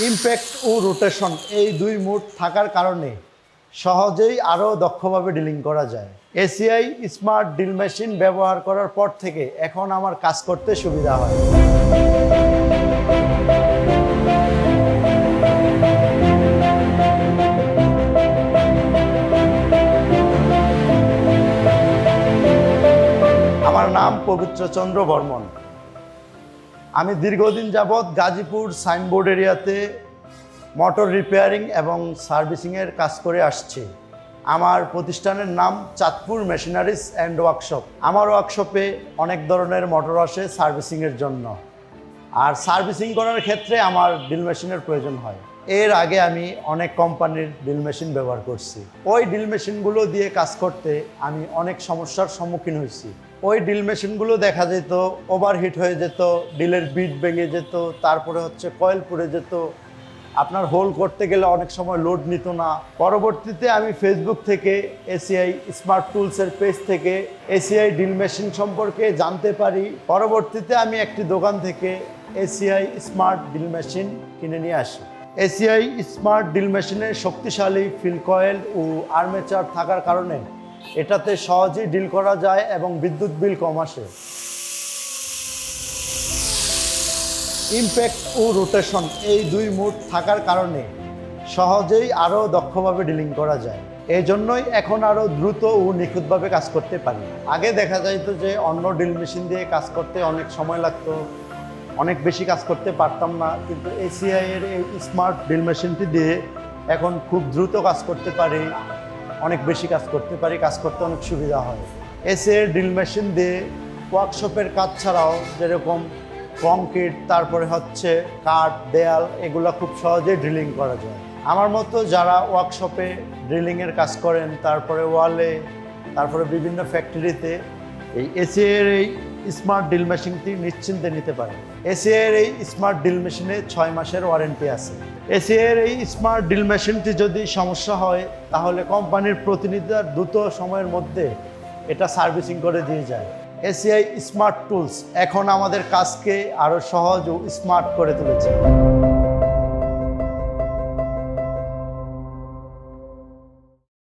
Impact ও rotation এই দুই mood থাকার কারণে সহজেই আরও দক্ষভাবে ডিলিং করা যায়। এসিআই স্মার্ট ডিল মেশিন ব্যবহার করার পর থেকে এখন আমার কাজ করতে সুবিধা হয়। আমার নাম পবিত্রচন্দ্র বর্মন। আমি দীর্ঘদিন যাবৎ গাজীপুর সাইনবোর্ড এরিয়াতে মোটর রিপেয়ারিং এবং সার্ভিসিংয়ের কাজ করে আসছি। আমার প্রতিষ্ঠানের নাম চাঁদপুর মেশিনারিজ অ্যান্ড ওয়ার্কশপ। আমার ওয়ার্কশপে অনেক ধরনের মোটর আসে সার্ভিসিংয়ের জন্য। আর সার্ভিসিং করার ক্ষেত্রে আমার ড্রিল মেশিনের প্রয়োজন হয়। এর আগে আমি অনেক কোম্পানির ড্রিল মেশিন ব্যবহার করছি। ওই ড্রিল মেশিনগুলো দিয়ে কাজ করতে আমি অনেক সমস্যার সম্মুখীন হয়েছি। ওই ড্রিল মেশিনগুলো দেখা যেত ওভারহিট হয়ে যেত ডিলের বিট ভেঙে যেত, তারপরে হচ্ছে কয়েল পুড়ে যেত। আপনার হোল করতে গেলে অনেক সময় লোড নিত না। পরবর্তীতে আমি ফেসবুক থেকে এসিআই স্মার্ট টুলসের পেজ থেকে এসিআই ড্রিল মেশিন সম্পর্কে জানতে পারি। পরবর্তীতে আমি একটি দোকান থেকে এসিআই স্মার্ট ড্রিল মেশিন কিনে নিয়ে আসি। এসিআই স্মার্ট ডিল মেশিনে শক্তিশালী ফিল কয়েল ও আর্মেচার থাকার কারণে এটাতে সহজেই ডিল করা যায় এবং বিদ্যুৎ বিল কম আসে। ইমপ্যাক্ট ও রোটেশন এই দুই মুড থাকার কারণে সহজেই আরও দক্ষভাবে ডিলিং করা যায়। এই জন্যই এখন আরও দ্রুত ও নিখুঁতভাবে কাজ করতে পারি। আগে দেখা যাইতো যে অন্য ড্রিল মেশিন দিয়ে কাজ করতে অনেক সময় লাগতো, অনেক বেশি কাজ করতে পারতাম না, কিন্তু এসিআই এর এই স্মার্ট ড্রিল মেশিনটি দিয়ে এখন খুব দ্রুত কাজ করতে পারি। অনেক বেশি কাজ করতে পারি, কাজ করতে অনেক সুবিধা হয়। এসে ড্রিল মেশিন দিয়ে ওয়ার্কশপের কাজ ছাড়াও যেরকম কংক্রিট তারপরে হচ্ছে কাঠ, দেয়াল, এগুলো খুব সহজে ড্রিলিং করা যায়। আমার মতো যারা ওয়ার্কশপে ড্রিলিংয়ের কাজ করেন, তারপরে ওয়ালে তারপরে বিভিন্ন ফ্যাক্টরিতে এই এসিয়ের এই স্মার্ট ড্রিল মেশিনটি নিশ্চিন্তে নিতে পারেন। এসিআইয়ের এই স্মার্ট ড্রিল মেশিনে ছয় মাসের ওয়ারেন্টি আছে। এসিআইয়ের এই স্মার্ট ড্রিল মেশিনটি যদি সমস্যা হয়, তাহলে কোম্পানির প্রতিনিধিরা দ্রুত সময়ের মধ্যে এটা সার্ভিসিং করে দিয়ে যায়। এসিআই স্মার্ট টুলস এখন আমাদের কাজকে আরও সহজ ও স্মার্ট করে তুলেছে।